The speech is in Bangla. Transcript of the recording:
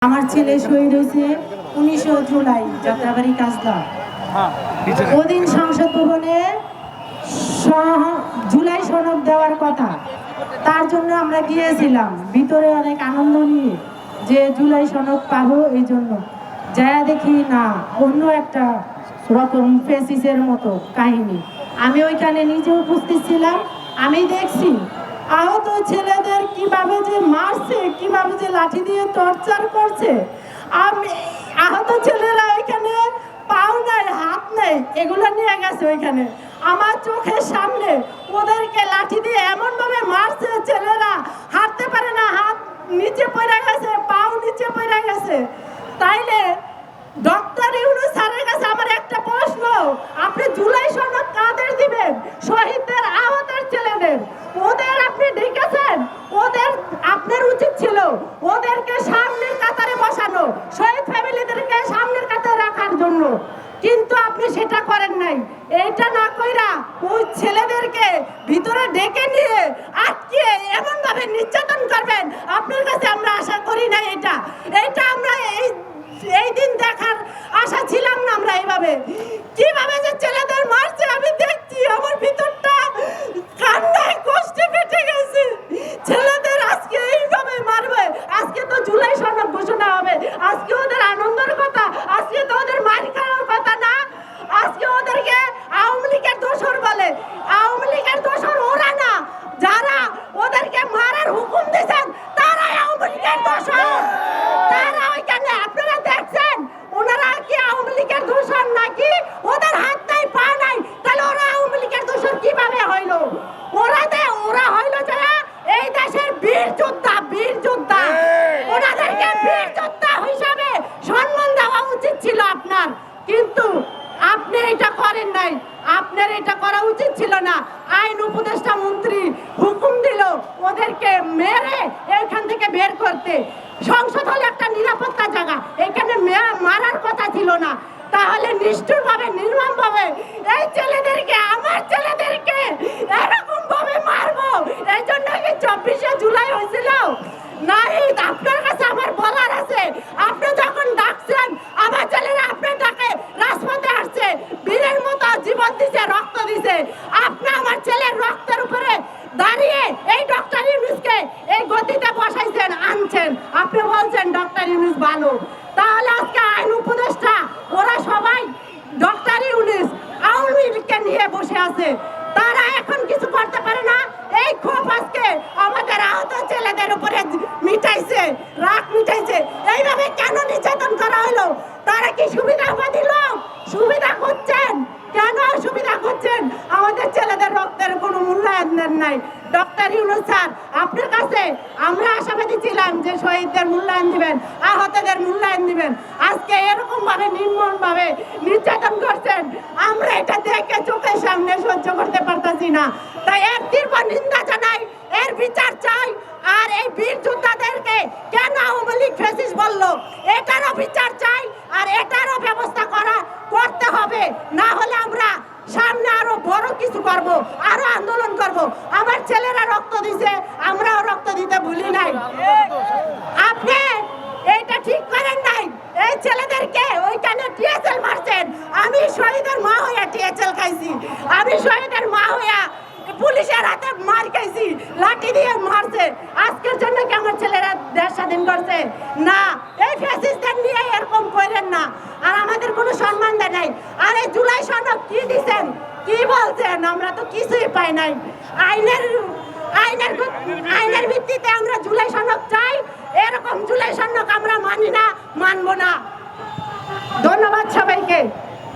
আমার ছেলে শহীদ হয়েছে উনিশশো জুলাই যাত্রাবাড়ি কাজদা। ওদিন সংসদ ভবনে সহ- জুলাই সনদ দেওয়ার কথা। তার জন্য আমরা গিয়েছিলাম। ভিতরে অনেক আনন্দ নিয়ে যে জুলাই সনদ পাবো এই জন্য। যা দেখি না অন্য একটা রকম ফেসিসের মতো কাহিনী। আমি ওইখানে নিজে উপস্থিত ছিলাম। আমি দেখছি আহত ছেলেদের কীভাবে যে মারছে, কীভাবে যে লাঠি দিয়ে টর্চার করছে। আমি, আহত ছেলেরা এখানে পাও নাই, হাত নেই, এগুলো নিয়ে গেছে ওইখানে। আমার চোখের সামনে ওদেরকে লাঠি দিয়ে এমন ভাবে মারছে ছেলেরা, হাঁটতে পারে না, হাত নিচে পড়ে গেছে, পাও নিচে পড়ে গেছে। তাইলে ডক্টর ইউনুস স্যারের কাছে আমার একটা প্রশ্ন আপনি জুলাই সনদ কাদের দিবেন শহীদদের আহতের ছেলেদের ওদের আপনি ডেকেছেন ওদের আপনার উচিত ছিল ওদেরকে সামনের কাতারে বসানো শহীদ ফ্যামিলিদেরকে সামনের কাতারে রাখার জন্য কিন্তু আপনি সেটা করেন নাই এইটা না কইরা ওই ছেলেদেরকে ভিতরে ডেকে নিয়ে আটকিয়ে এমন ভাবে নির্যাতন করবেন আপনার কাছে আমরা আশা করি না এটা এটা আমরা এই এই দিন দেখার আশা ছিলাম না আমরা এইভাবে কীভাবে যে ছেলেদের মারছে আমি দেখছি আমার ভিতরটা কান্নায় কষ্টে ফেটে গেছে ছেলেদের আজকে এইভাবে মারবে আজকে তো জুলাই সনদ ঘোষণা হবে আজকে ওদের আনন্দের কথা আজকে তো ওদের মার খাওয়ার কথা না আজকে ওদেরকে আওয়ামী লীগের দোষর বলে আওয়ামী লীগের দোষর ওরা না। যারা ওদেরকে মারার হুকুম দিয়েছেন তারাই আওয়ামী লীগের দোষর। তারা ওইখানে আপনারা দেখছেন ওনারা কি আওয়ামী লীগের দোষর নাকি? ওদের হাত নাই পা নাই। তাহলে ওরা আওয়ামী লীগের দোষর কীভাবে হইল? ওরা দে ওরা হইল যারা এই দেশের বীর যোদ্ধা বীর যোদ্ধা। ওনাদেরকে বীর যোদ্ধা হিসাবে সম্মান দেওয়া উচিত ছিল আপনার। কিন্তু আপনি এটা করেন নাই। আপনার এটা করা উচিত ছিল না। আইন উপদেষ্টা মন্ত্রী হুকুম দিল ওদেরকে মেরে এখান থেকে বের করতে। সংসদ হলে একটা নিরাপত্তা জায়গা, এখানে মারার কথা ছিল না। তাহলে নিষ্ঠুর ভাবে নির্মম ভাবে এই ছেলেদেরকে, আমার ছেলেদেরকে এরকম ভাবে মারবো। এই জন্য কি চব্বিশে জুলাই হয়েছিল? না এই আপনার কাছে আমার বলার আছে আপনি যখন ডাকছেন আমার ছেলেরা আপনার ডাকে রাজপথে আসছে বীরের মতো জীবন দিছে রক্ত দিছে আপনি আমার ছেলের রক্তের উপরে দাঁড়িয়ে এই ডক্টর ইউনুসকে এই গতিতে আনছেন আপনি বলছেন ডক্টর ইউনিস ভালো। তাহলে আজকে আইন উপদেষ্টা, ওরা সবাই ডক্টর ইউনিস, আওয়ামী লীগকে নিয়ে বসে আছে তারা এখন কিছু করতে পারে না এই ক্ষোভ আজকে আমাদের আহত ছেলেদের উপরে মিটাইছে রাগ মিটাইছে এইভাবে কেন নির্যাতন করা হলো তারা কি সুবিধা দিল সুবিধা করছেন কেন সুবিধা করছেন আমাদের ছেলেদের রক্তের কোনো মূল্যায়ন দেন নাই। ডক্টর ইউনুস স্যার, আপনার কাছে আমরা আশাবাদী ছিলাম যে শহীদদের মূল্যায়ন দিবেন, আহতদের মূল্যায়ন দিবেন। আজকে এরকম ভাবে নির্মম ভাবে নির্যাতন করছেন, আমরা এটা দেখে চোখের সামনে সহ্য করতে পারতাছি না। তাই এর তীব্র নিন্দা জানাই, এর বিচার চাই, আর এই বীর যোদ্ধাদেরকে কেন আওয়ামী লীগ ফেসিস বলল? এটারও বিচার চাই, আর এটারও ব্যবস্থা করা করতে হবে। না হলে আমরা সামনে আরও বড় কিছু করব, আরও আন্দোলন করব আমার ছেলেরা রক্ত দিছে আমরাও রক্ত দিতে ভুলি নাই আপনি এইটা ঠিক করেন নাই এই ছেলেদেরকে ওইখানে টিএসএল মারছেন। আমি শহীদের মা হইয়া টিএসএল খাইছি। আমি শহীদের মা হইয়া পুলিশের হাতে মার খাইছি, লাঠি দিয়ে মারছে। আজকের জন্য কি ছেলেরা দেশ স্বাধীন করছে? না, এই ফ্যাসিস্টদের নিয়ে এরকম করেন না। আর আমাদের কোনো সম্মান দেয় নাই। আর এই জুলাই সনদ কি দিছেন? কি বলছেন? আমরা তো কিছুই পাই নাই। আইনের আইনের আইনের